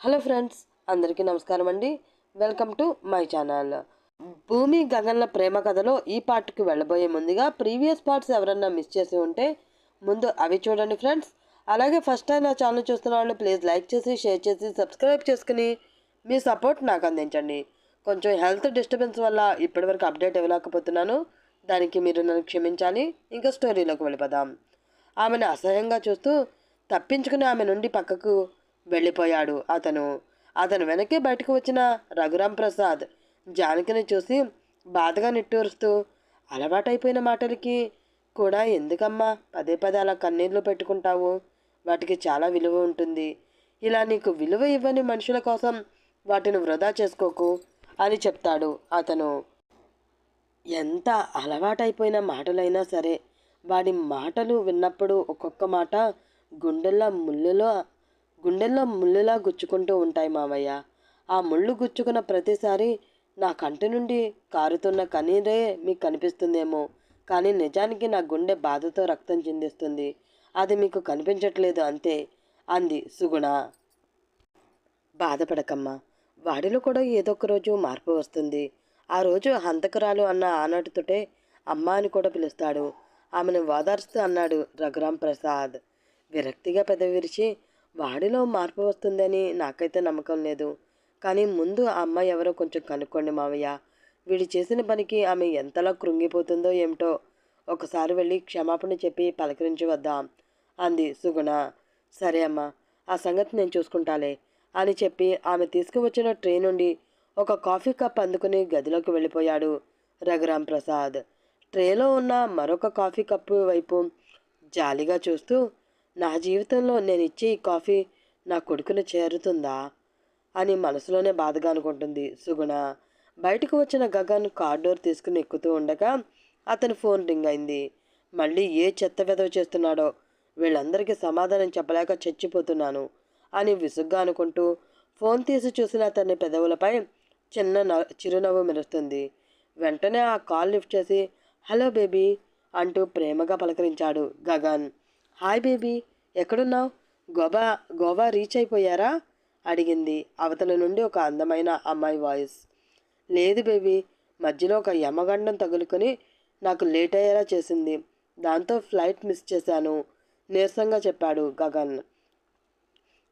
Hello friends అందరికీ నమస్కారం అండి వెల్కమ్ టు మై ఛానల్. భూమి గగన్ల ప్రేమ కథలో ఈ పార్ట్కి వెళ్ళబోయే ముందుగా ప్రీవియస్ పార్ట్స్ ఎవరన్నా మిస్ చేసి ఉంటే ముందు అవి చూడండి ఫ్రెండ్స్. అలాగే ఫస్ట్ టైం నా ఛానల్ చూస్తున్న వాళ్ళు ప్లీజ్ లైక్ చేసి షేర్ చేసి సబ్స్క్రైబ్ చేసుకుని మీ సపోర్ట్ నాకు అందించండి. కొంచెం హెల్త్ డిస్టర్బెన్స్ వల్ల ఇప్పటివరకు అప్డేట్ ఇవ్వలేకపోతున్నాను. దానికి మీరు నన్ను క్షమించాలి. ఇంకా స్టోరీలోకి వెళ్ళిపోదాం. ఆమెను అసహ్యంగా చూస్తూ తప్పించుకుని ఆమె నుండి పక్కకు వెళ్ళిపోయాడు. అతను అతను వెనక్కి బయటకు వచ్చిన రఘురాం ప్రసాద్ జానకిని చూసి బాధగా నిట్టూరుస్తూ అలవాటైపోయిన మాటలకి కూడా ఎందుకమ్మా పదే పదే అలా కన్నీళ్ళు పెట్టుకుంటావు? వాటికి చాలా విలువ ఉంటుంది. ఇలా నీకు విలువ ఇవ్వని మనుషుల కోసం వాటిని వృధా చేసుకోకు అని చెప్తాడు అతను. ఎంత అలవాటైపోయిన మాటలైనా సరే వాడి మాటలు విన్నప్పుడు ఒక్కొక్క మాట గుండెల్లో ముళ్ళులో గుండెల్లో ముళ్ళులా గుచ్చుకుంటూ ఉంటాయి మావయ్య ఆ ముళ్ళు గుచ్చుకున్న ప్రతిసారి నా కంటి నుండి కారుతున్న కన్నీరే మీకు కనిపిస్తుందేమో. కానీ నిజానికి నా గుండె బాధతో రక్తం చెందిస్తుంది. అది మీకు కనిపించట్లేదు అంతే అంది సుగుణ. బాధపడకమ్మా. వాడిలో కూడా ఏదో ఒక రోజు మార్పు వస్తుంది. ఆ రోజు హంతకురాలు అన్న ఆనాటితోటే అమ్మ అని కూడా పిలుస్తాడు. ఆమెను ఓదార్స్తూ అన్నాడు రఘురాం ప్రసాద్. విరక్తిగా పెదవి విరిచి వాడిలో మార్పు వస్తుందని నాకైతే నమ్మకం లేదు. కానీ ముందు ఆ అమ్మాయి ఎవరో కొంచెం కనుక్కోండి మావయ్య. వీడు చేసిన పనికి ఆమె ఎంతలా కృంగిపోతుందో ఏమిటో ఒకసారి వెళ్ళి క్షమాపణ చెప్పి పలకరించి వద్దాం అంది సుగుణ. సరే అమ్మా ఆ సంగతి నేను చూసుకుంటాలే అని చెప్పి ఆమె తీసుకువచ్చిన ట్రే నుండి ఒక కాఫీ కప్ అందుకుని గదిలోకి వెళ్ళిపోయాడు రఘురాం ప్రసాద్. ట్రేలో ఉన్న మరొక కాఫీ కప్పు వైపు జాలిగా చూస్తూ నా జీవితంలో నేను ఇచ్చే ఈ కాఫీ నా కొడుకును చేరుతుందా అని మనసులోనే బాధగా అనుకుంటుంది సుగుణ. బయటకు వచ్చిన గగన్ కార్డోర్ తీసుకుని ఎక్కుతూ ఉండగా అతని ఫోన్ రింగ్ అయింది. మళ్ళీ ఏ చెత్త వెదవ చేస్తున్నాడో వీళ్ళందరికీ సమాధానం చెప్పలేక చచ్చిపోతున్నాను అని విసుగ్గా అనుకుంటూ ఫోన్ తీసి చూసిన అతని పెదవులపై చిన్న చిరునవ్వు మెరుస్తుంది. వెంటనే ఆ కాల్ లిఫ్ట్ చేసి హలో బేబీ అంటూ ప్రేమగా పలకరించాడు గగన్. హాయ్ బేబీ ఎక్కడున్నావు? గోవా గోవా రీచ్ అయిపోయారా? అడిగింది అవతల నుండి ఒక అందమైన అమ్మాయి వాయిస్. లేదు బేబీ మధ్యలో ఒక యమగండం తగులుకొని నాకు లేట్ అయ్యేలా చేసింది. దాంతో ఫ్లైట్ మిస్ చేశాను నీరసంగా చెప్పాడు గగన్.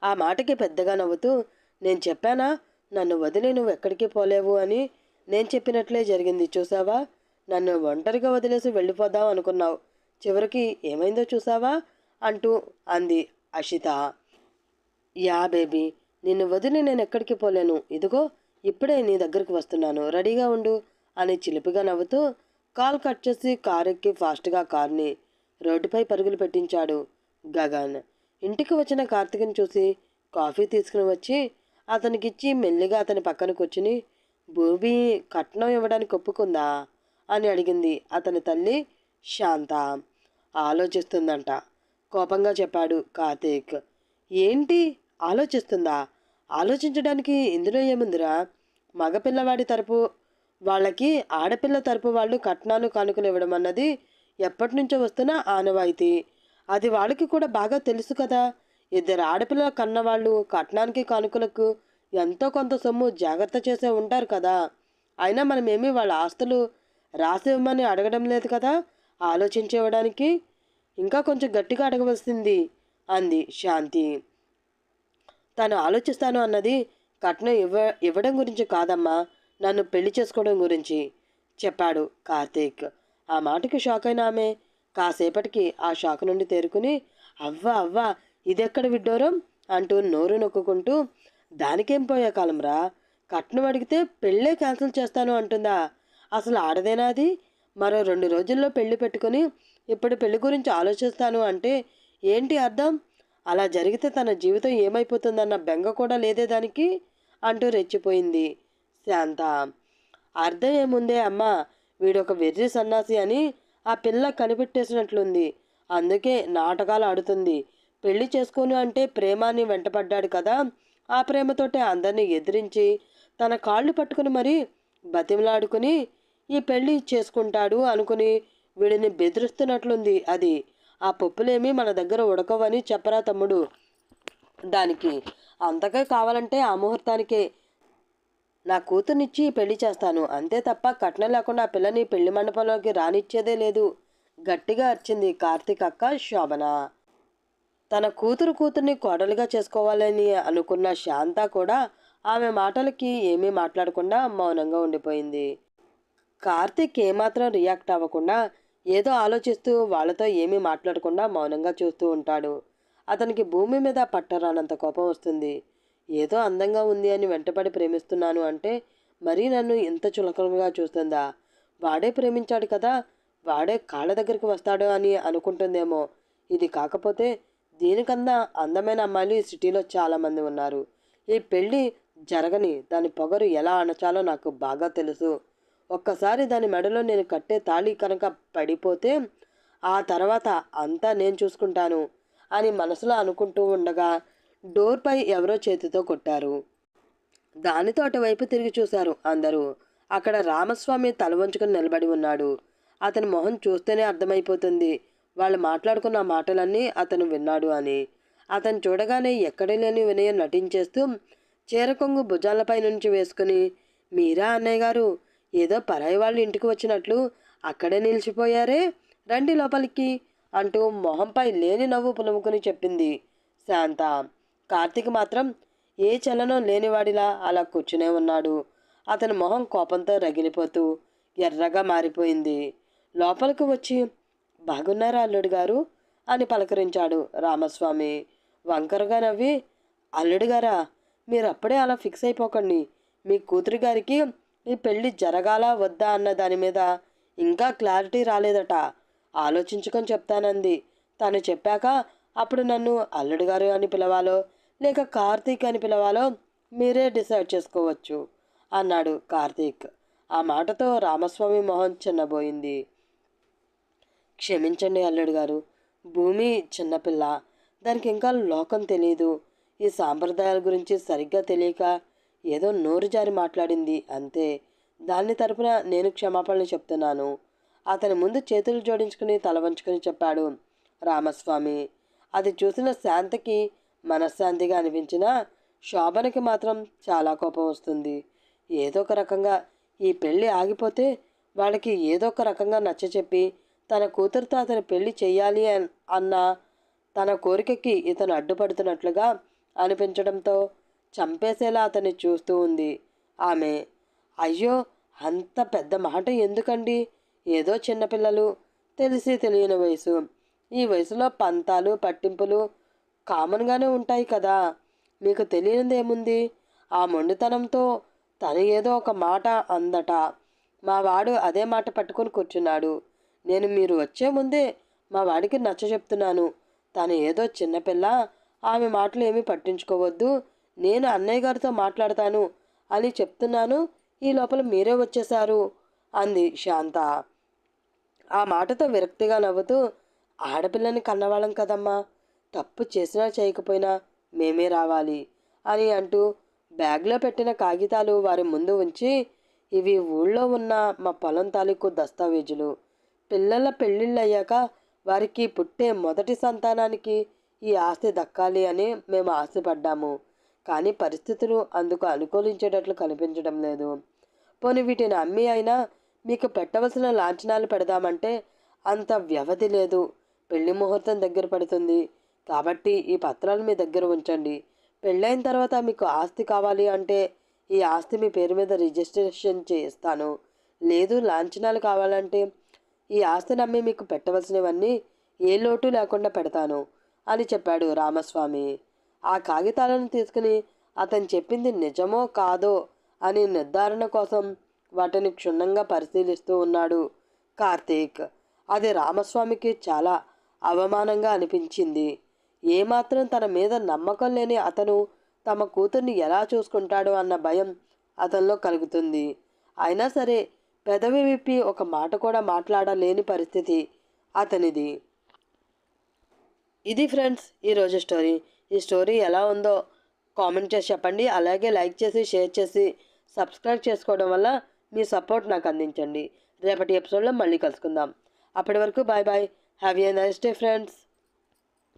ఆ మాటకి పెద్దగా నవ్వుతూ నేను చెప్పానా? నన్ను వదిలి నువ్వు ఎక్కడికి పోలేవు అని నేను చెప్పినట్లే జరిగింది చూసావా? నన్ను ఒంటరిగా వదిలేసి వెళ్ళిపోదాం అనుకున్నావు. చివరికి ఏమైందో చూసావా? అంటూ అంది అషిత. యా బేబీ నిన్ను వదిలి నేను ఎక్కడికి పోలేను. ఇదిగో ఇప్పుడే నీ దగ్గరికి వస్తున్నాను. రెడీగా ఉండు అని చిలిపిగా నవ్వుతూ కాల్ కట్ చేసి కారెక్కి ఫాస్ట్గా కార్ని రోడ్డుపై పరుగులు పెట్టించాడు గగన్. ఇంటికి వచ్చిన కార్తీక్ని చూసి కాఫీ తీసుకుని వచ్చి అతనికిచ్చి మెల్లిగా అతని పక్కన కూర్చుని భూమి కట్నం ఇవ్వడానికి ఒప్పుకుందా? అని అడిగింది అతని తల్లి శాంత. ఆలోచిస్తుందంట. కోపంగా చెప్పాడు కార్తీక్. ఏంటి? ఆలోచిస్తుందా? ఆలోచించడానికి ఇందులో ఏముందిరా? మగపిల్లవాడి తరపు వాళ్ళకి ఆడపిల్ల తరపు వాళ్ళు కట్నాలు కానుకలు ఇవ్వడం అన్నది ఎప్పటి నుంచో వస్తున్న ఆనవాయితీ. అది వాళ్ళకి కూడా బాగా తెలుసు కదా. ఇద్దరు ఆడపిల్లల కన్నవాళ్ళు కట్నానికి కానుకలకు ఎంతో కొంత సొమ్ము జాగ్రత్త చేసే ఉంటారు కదా. అయినా మనమేమీ వాళ్ళ ఆస్తులు రాసి ఇవ్వమని అడగడం లేదు కదా? ఆలోచించి ఇవ్వడానికి ఇంకా కొంచెం గట్టిగా అడగవలసింది అంది శాంతి. తను ఆలోచిస్తాను అన్నది కట్నం ఇవ్వ ఇవ్వడం గురించి కాదమ్మా నన్ను పెళ్ళి చేసుకోవడం గురించి చెప్పాడు కార్తీక్. ఆ మాటకి షాక్ అయిన ఆమె కాసేపటికి ఆ షాక్ నుండి తేరుకుని అవ్వ అవ్వ ఇదెక్కడ విడ్డోరం? అంటూ నోరు నొక్కుంటూ దానికేం పోయే కాలంరా కట్నం అడిగితే పెళ్ళే క్యాన్సిల్ చేస్తాను అంటుందా? అసలు ఆడదేనా అది? మరో రెండు రోజుల్లో పెళ్ళి పెట్టుకుని ఇప్పుడు పెళ్ళి గురించి ఆలోచిస్తాను అంటే ఏంటి అర్థం? అలా జరిగితే తన జీవితం ఏమైపోతుందన్న బెంగ కూడా లేదే దానికి అంటూ రెచ్చిపోయింది శాంత. అర్థం ఏముందే అమ్మా? వీడొక వెర్రి సన్నాసి అని ఆ పిల్ల కనిపెట్టేసినట్లుంది. అందుకే నాటకాలు ఆడుతుంది. పెళ్ళి చేసుకోను అంటే ప్రేమాన్ని వెంటపడ్డాడు కదా. ఆ ప్రేమతోటే అందరినీ ఎదిరించి తన కాళ్ళు పట్టుకుని మరీ బతిమలాడుకుని ఈ పెళ్ళి చేసుకుంటాడు అనుకుని వీడిని బెదిరిస్తున్నట్లుంది అది. ఆ పప్పులేమీ మన దగ్గర ఉడకవని చెప్పరా తమ్ముడు. దానికి అంతగా కావాలంటే ఆ ముహూర్తానికే. నా కూతుర్నిచ్చి పెళ్ళి చేస్తాను. అంతే తప్ప కట్నం లేకుండా ఆ పిల్లని పెళ్ళి మండపంలోకి రానిచ్చేదే లేదు. గట్టిగా అరిచింది కార్తీక్ అక్క శోభన. తన కూతురు కూతుర్ని కోడలుగా చేసుకోవాలని అనుకున్న శాంత కూడా ఆమె మాటలకి ఏమీ మాట్లాడకుండా మౌనంగా ఉండిపోయింది. కార్తీక్ ఏమాత్రం రియాక్ట్ అవ్వకుండా ఏదో ఆలోచిస్తూ వాళ్ళతో ఏమీ మాట్లాడకుండా మౌనంగా చూస్తూ ఉంటాడు. అతనికి భూమి మీద పట్టరానంత కోపం వస్తుంది. ఏదో అందంగా ఉంది అని వెంటపడి ప్రేమిస్తున్నాను అంటే మరీ నన్ను ఇంత చులకలుగా చూస్తుందా? వాడే ప్రేమించాడు కదా వాడే కాళ్ళ దగ్గరికి వస్తాడు అని అనుకుంటుందేమో. ఇది కాకపోతే దీనికన్నా అందమైన అమ్మాయిలు ఈ సిటీలో చాలామంది ఉన్నారు. ఈ పెళ్ళి జరగని దాని పొగరు ఎలా అణచాలో నాకు బాగా తెలుసు. ఒక్కసారి దాని మెడలో నేను కట్టే తాళి కనుక పడిపోతే ఆ తర్వాత అంతా నేను చూసుకుంటాను అని మనసులో అనుకుంటూ ఉండగా డోర్పై ఎవరో చేతితో కొట్టారు. దానితో అటువైపు తిరిగి చూశారు అందరూ. అక్కడ రామస్వామి తల వంచుకొని నిలబడి ఉన్నాడు. అతని మొహం చూస్తేనే అర్థమైపోతుంది. వాళ్ళు మాట్లాడుకున్న మాటలన్నీ అతను విన్నాడు అని. అతను చూడగానే ఎక్కడే లేని వినయం నటించేస్తూ చీరకొంగు భుజాలపై నుంచి వేసుకుని మీరా అన్నయ్య గారు ఏదో పరాయి వాళ్ళు ఇంటికి వచ్చినట్లు అక్కడే నిలిచిపోయారే. రండి లోపలికి అంటూ మొహంపై లేని నవ్వు పులుముకుని చెప్పింది శాంత. కార్తీక్ మాత్రం ఏ చలనం లేనివాడిలా అలా కూర్చునే ఉన్నాడు. అతని మొహం కోపంతో రగిలిపోతూ ఎర్రగా మారిపోయింది. లోపలికి వచ్చి బాగున్నారా అల్లుడు గారు? అని పలకరించాడు రామస్వామి. వంకరగా నవ్వి అల్లుడు గారా మీరు అప్పుడే అలా ఫిక్స్ అయిపోకండి. మీ కూతురు గారికి ఈ పెళ్ళి జరగాలా వద్దా అన్న దాని మీద ఇంకా క్లారిటీ రాలేదట. ఆలోచించుకొని చెప్తానంది. తను చెప్పాక అప్పుడు నన్ను అల్లుడు గారు అని పిలవాలో లేక కార్తీక్ అని పిలవాలో మీరే డిసైడ్ చేసుకోవచ్చు అన్నాడు కార్తీక్. ఆ మాటతో రామస్వామి మొహం చిన్నబోయింది. క్షమించండి అల్లుడు గారు భూమి చిన్నపిల్ల. దానికి ఇంకా లోకం తెలియదు ఈ సాంప్రదాయాల గురించి సరిగ్గా తెలియక ఏదో నోరు జారి మాట్లాడింది అంతే. దాని తరపున నేను క్షమాపణలు చెప్తున్నాను. అతని ముందు చేతులు జోడించుకుని తల వంచుకుని చెప్పాడు. రామస్వామి అది చూసిన శాంతకి మనశ్శాంతిగా అనిపించిన శోభనకి మాత్రం చాలా కోపం వస్తుంది. ఏదో ఒక రకంగా ఈ పెళ్ళి ఆగిపోతే వాళ్ళకి ఏదో ఒక రకంగా నచ్చ చెప్పి తన కూతురుతో అతని పెళ్ళి చేయాలి అన్న తన కోరికకి ఇతను అడ్డుపడుతున్నట్లుగా అనిపించడంతో చంపేసేలా అతన్ని చూస్తూ ఉంది. ఆమె అయ్యో అంత పెద్ద మాట ఎందుకండి? ఏదో చిన్నపిల్లలు తెలిసి తెలియని వయసు. ఈ వయసులో పంతాలు పట్టింపులు కామన్గానే ఉంటాయి కదా. మీకు తెలియనిదేముంది? ఆ మొండితనంతో తను ఏదో ఒక మాట అందట. మా వాడు అదే మాట పట్టుకొని కూర్చున్నాడు. నేను మీరు వచ్చే ముందే మా వాడికి నచ్చ చెప్తున్నాను. తను ఏదో చిన్నపిల్ల ఆమె మాటలు ఏమీ పట్టించుకోవద్దు. నేను అన్నయ్య గారితో మాట్లాడతాను అని చెప్తున్నాను. ఈ లోపల మీరే వచ్చేశారు అంది శాంత. ఆ మాటతో విరక్తిగా నవ్వుతూ ఆడపిల్లని కన్నవాళ్ళం కదమ్మా. తప్పు చేసినా చేయకపోయినా మేమే రావాలి అని అంటూ బ్యాగ్లో పెట్టిన కాగితాలు వారి ముందు ఉంచి ఇవి ఊళ్ళో ఉన్న మా పొలం తాలూకు దస్తావేజులు. పిల్లల పెళ్ళిళ్ళు అయ్యాక వారికి పుట్టే మొదటి సంతానానికి ఈ ఆస్తి దక్కాలి అని మేము ఆశపడ్డాము. కానీ పరిస్థితులు అందుకు అనుకూలించేటట్లు కనిపించడం లేదు. పోనీ వీటిని అమ్మి అయినా మీకు పెట్టవలసిన లాంఛనాలు పెడదామంటే అంత వ్యవధి లేదు. పెళ్ళి ముహూర్తం దగ్గర పడుతుంది. కాబట్టి ఈ పత్రాలు మీ దగ్గర ఉంచండి. పెళ్ళైన తర్వాత మీకు ఆస్తి కావాలి అంటే ఈ ఆస్తి మీ పేరు మీద రిజిస్ట్రేషన్ చేస్తాను లేదు లాంఛనాలు కావాలంటే ఈ ఆస్తి నమ్మి మీకు పెట్టవలసినవన్నీ ఏ లోటు లేకుండా పెడతాను అని చెప్పాడు రామస్వామి. ఆ కాగితాలను తీసుకుని అతను చెప్పింది నిజమో కాదో అని నిర్ధారణ కోసం వాటిని క్షుణ్ణంగా పరిశీలిస్తూ ఉన్నాడు కార్తీక్. అది రామస్వామికి చాలా అవమానంగా అనిపించింది. ఏమాత్రం తన మీద నమ్మకం లేని అతను తమ కూతుర్ని ఎలా చూసుకుంటాడో అన్న భయం అతనిలో కలుగుతుంది. అయినా సరే పెదవి విప్పి ఒక మాట కూడా మాట్లాడలేని పరిస్థితి అతనిది. ఇది ఫ్రెండ్స్ ఈరోజు స్టోరీ. ఈ స్టోరీ ఎలా ఉందో కామెంట్ చేసి చెప్పండి. అలాగే లైక్ చేసి షేర్ చేసి సబ్స్క్రైబ్ చేసుకోవడం వల్ల మీ సపోర్ట్ నాకు అందించండి. రేపటి ఎపిసోడ్లో మళ్ళీ కలుసుకుందాం. అప్పటి వరకు bye bye have a nice day friends